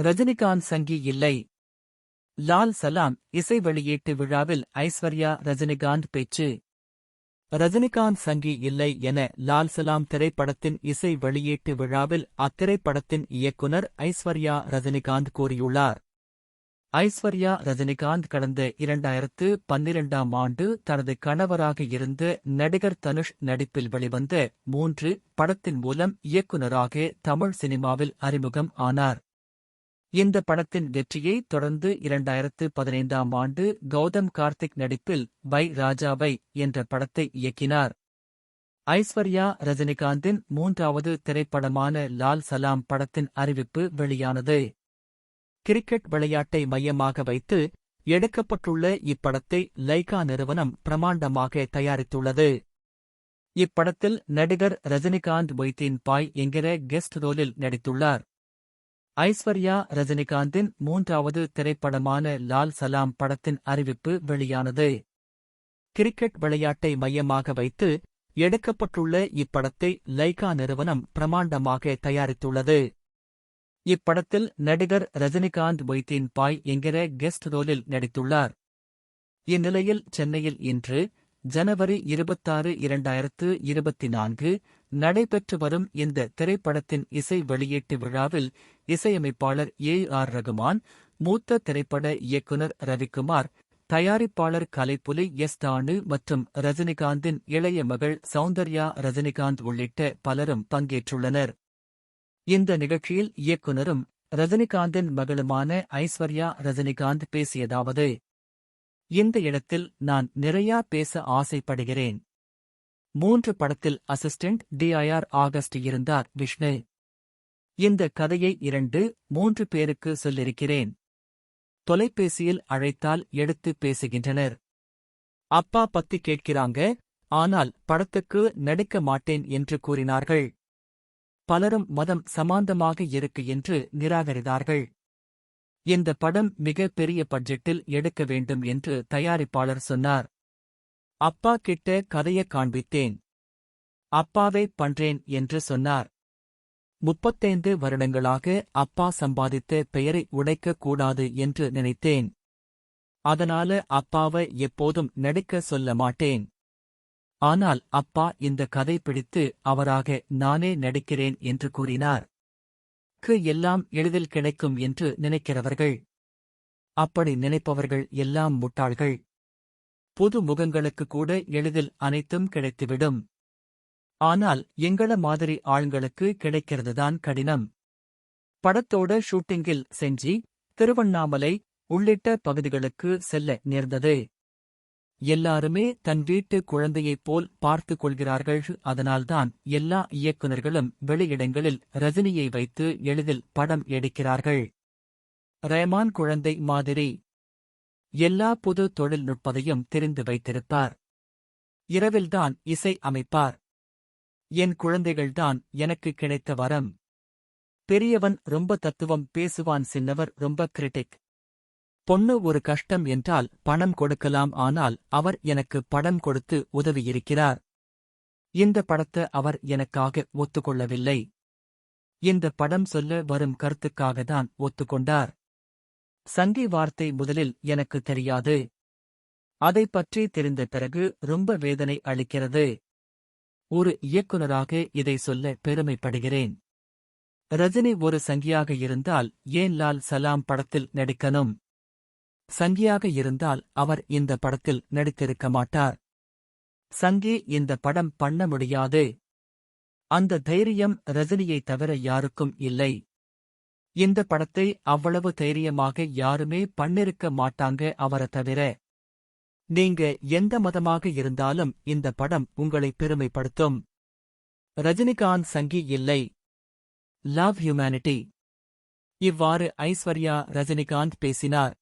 ரஜினிகாந்த் சங்கி இல்லை. லால் சலாம் இசை வெளியீட்டு விழாவில் ஐஸ்வர்யா ரஜினிகாந்த் பேச்சு. ரஜினிகாந்த் சங்கி இல்லை என லால் சலாம் திரைப்படத்தின் இசை வெளியீட்டு விழாவில் அத்திரைப்படத்தின் இயக்குனர் ஐஸ்வர்யா ரஜினிகாந்த் கூறியுள்ளார். ஐஸ்வர்யா ரஜினிகாந்த் கடந்த இரண்டாயிரத்து பன்னிரண்டாம் ஆண்டு தனது கணவராக இருந்த நடிகர் தனுஷ் நடிப்பில் வெளிவந்த மூன்று படத்தின் மூலம் இயக்குநராக தமிழ் சினிமாவில் அறிமுகம் ஆனார். இந்த படத்தின் வெற்றியை தொடர்ந்து இரண்டாயிரத்து பதினைந்தாம் ஆண்டு கௌதம் கார்த்திக் நடிப்பில் வை ராஜாவை என்ற படத்தை இயக்கினார். ஐஸ்வர்யா ரஜினிகாந்தின் மூன்றாவது திரைப்படமான லால் சலாம் படத்தின் அறிவிப்பு வெளியானது. கிரிக்கெட் விளையாட்டை மையமாக வைத்து எடுக்கப்பட்டுள்ள இப்படத்தை லைகா நிறுவனம் பிரமாண்டமாக தயாரித்துள்ளது. இப்படத்தில் நடிகர் ரஜினிகாந்த் மொய்தீன் பாய் என்கிற கெஸ்ட் ரோலில் நடித்துள்ளார். ஐஸ்வர்யா ரஜினிகாந்தின் மூன்றாவது திரைப்படமான லால் சலாம் படத்தின் அறிவிப்பு வெளியானது. கிரிக்கெட் விளையாட்டை மையமாக வைத்து எடுக்கப்பட்டுள்ள இப்படத்தை லைகா நிறுவனம் பிரமாண்டமாக தயாரித்துள்ளது. இப்படத்தில் நடிகர் ரஜினிகாந்த் மொய்தீன் பாய் என்கிற கெஸ்ட் ரோலில் நடித்துள்ளார். இந்நிலையில் சென்னையில் இன்று ஜனவரி இருபத்தாறு இரண்டாயிரத்து இருபத்தி நான்கு நடைபெற்று வரும் இந்த திரைப்படத்தின் இசை வெளியீட்டு விழாவில் இசையமைப்பாளர் ஏ ஆர் ரகுமான் மூத்த திரைப்பட இயக்குனர் ரவிக்குமார் தயாரிப்பாளர் கலைப்புலி எஸ் தானு மற்றும் ரஜினிகாந்தின் இளைய மகள் சௌந்தர்யா ரஜினிகாந்த் உள்ளிட்ட பலரும் பங்கேற்றுள்ளனர். இந்த நிகழ்ச்சியில் இயக்குனரும் ரஜினிகாந்தின் மகளுமான ஐஸ்வர்யா ரஜினிகாந்த் பேசியதாவது இந்த இடத்தில் நான் நிறையா பேச ஆசைப்படுகிறேன். மூன்று படத்தில் அசிஸ்டன்ட் டிஐஆர் ஆகஸ்ட் இருந்தார் விஷ்ணு. இந்த கதையை இரண்டு மூன்று பேருக்கு சொல்லிருக்கிறேன். தொலைபேசியில் அழைத்தால் எடுத்து பேசுகின்றனர். அப்பா பத்தி கேட்கிறாங்க ஆனால் படத்துக்கு நடிக்க மாட்டேன் என்று கூறினார்கள். பலரும் மதம் சமாந்தமாக இருக்கு என்று நிராகரித்தார்கள். இந்த படம் மிக பெரிய பட்ஜெட்டில் எடுக்க வேண்டும் என்று தயாரிப்பாளர் சொன்னார். அப்பா கிட்ட கதைய காண்பித்தேன். அப்பாவே பண்றேன் என்று சொன்னார். முப்பத்தைந்து வருடங்களாக அப்பா சம்பாதித்த பெயரை உடைக்க கூடாது என்று நினைத்தேன். அதனால அப்பாவை எப்போதும் நடிக்க சொல்ல மாட்டேன். ஆனால் அப்பா இந்த கதை பிடித்து அவராக நானே நடிக்கிறேன் என்று கூறினார். க்கு எல்லாம் எளிதில் கிடைக்கும் என்று நினைக்கிறவர்கள். அப்படி நினைப்பவர்கள் எல்லாம் முட்டாள்கள். புது முகங்களுக்கு கூட எளிதில் அனைத்தும் கிடைத்துவிடும். ஆனால் எங்கள மாதிரி ஆள்களுக்கு கிடைக்கிறதுதான் கடினம். படத்தோட ஷூட்டிங்கில் செஞ்சி திருவண்ணாமலை உள்ளிட்ட பகுதிகளுக்கு செல்ல நேர்ந்தது. எல்லாருமே தன் வீட்டு குழந்தையைப் போல் பார்த்துக் கொள்கிறார்கள். அதனால்தான் எல்லா இயக்குநர்களும் வெளியிடங்களில் ரஜினியை வைத்து எளிதில் படம் எடுக்கிறார்கள். ரேமான் குழந்தை மாதிரி எல்லா புது தொழில்நுட்பத்தையும் தெரிந்து வைத்திருப்பார். இரவில்தான் இசை அமைப்பார். என் குழந்தைகள்தான் எனக்கு கிடைத்த வரம். பெரியவன் ரொம்ப தத்துவம் பேசுவான் சின்னவர் ரொம்ப கிரிட்டிக் பொண்ணு ஒரு கஷ்டம் என்றால் பணம் கொடுக்கலாம் ஆனால் அவர் எனக்கு படம் கொடுத்து உதவியிருக்கிறார். இந்த படத்தை அவர் எனக்காக ஒத்துக்கொள்ளவில்லை. இந்த படம் சொல்ல வரும் கருத்துக்காக தான் ஒத்துக்கொண்டார். சங்கி வார்த்தை முதலில் எனக்கு தெரியாது. அதை பற்றி தெரிந்த பிறகு ரொம்ப வேதனை அளிக்கிறது. ஒரு இயக்குனராக இதை சொல்ல பெருமைப்படுகிறேன். ரஜினி ஒரு சங்கியாக இருந்தால் ஏன் லால் சலாம் படத்தில் நடிக்கணும்? சங்கியாக இருந்தால் அவர் இந்த படத்தில் நடித்திருக்க மாட்டார். சங்கி இந்த படம் பண்ண முடியாது. அந்த தைரியம் ரஜினியை தவிர யாருக்கும் இல்லை. இந்த படத்தை அவ்வளவு தைரியமாக யாருமே பண்ணிருக்க மாட்டாங்க அவரை தவிர. நீங்க எந்த மதமாக இருந்தாலும் இந்த படம் உங்களை பெருமைப்படுத்தும். ரஜினிகாந்த் சங்கி இல்லை. லவ் ஹியூமனிட்டி இவ்வாறு ஐஸ்வர்யா ரஜினிகாந்த் பேசினார்.